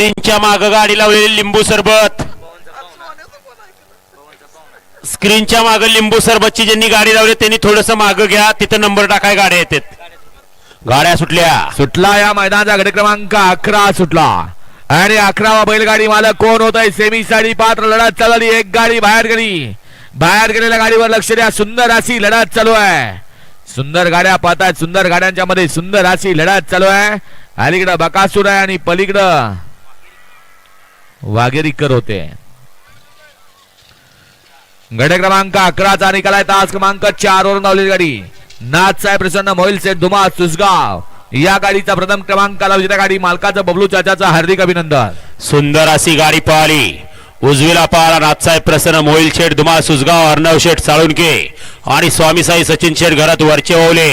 स्क्रीनच्या माग गाडी लावलेली लिंबू सरबत. स्क्रीनच्या माग लिंबू सरबतची ज्यांनी गाडी लावली त्यांनी थोडस माग घ्या. तिथं नंबर टाकाय गाड्या येतात. गाड्या सुटल्या. सुटला या मैदानाचा गट क्रमांक अकरा सुटला. आणि अकरावा बैलगाडी मालक कोण होत आहे सेमी साडी पात्र लढत चालली. एक गाडी बाहेर गेली. बाहेर गेलेल्या गाडीवर लक्ष द्या. सुंदर अशी लढत चालू आहे. सुंदर गाड्या पाहतायत. सुंदर गाड्यांच्या मध्ये सुंदर अशी लढत चालू आहे. अलीकडं बकासूर आहे आणि पलीकडं वाघेरीकर होते. गट क्रमांक अकराचा निकाल आहे तास क्रमांक चार वरून धावलेली गाडी. नाथ साहेब प्रसन्न मोहिलसे धुमा सुसगाव या गाडीचा प्रथम क्रमांकाला विजेता गाडी मालकाचं बबलू चाचाचा हार्दिक अभिनंदन. सुंदर अशी गाडी पळाली उजवीला पळाला नाथसाहेब प्रसन्न मोहिल शेठ धुमा सुसगाव अर्णव शेठ साळुंके आणि स्वामी साई सचिन शेठ घरात वरचे ओवले.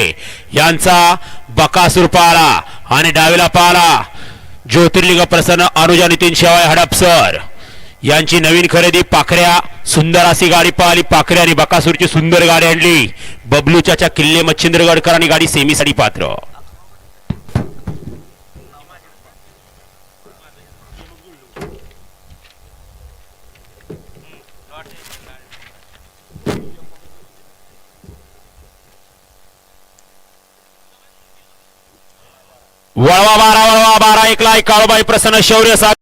यांचा बकासूर पळाला आणि डावीला पळाला ज्योतिर्लिंग प्रसन्न अनुजा नितीन शेवाय हडपसर यांची नवीन खरेदी पाखऱ्या सुंदर अशी गाडी पाहिली. पाखऱ्या आणि बकासूरची सुंदर गाडी आणली. बबलूच्या किल्ले मच्छिंद्रगडकरांनी गाडी सेमीसाठी पात्र. वळवा बारा वळवा बारा एकला काळूबाई प्रसन्न शौर्य सात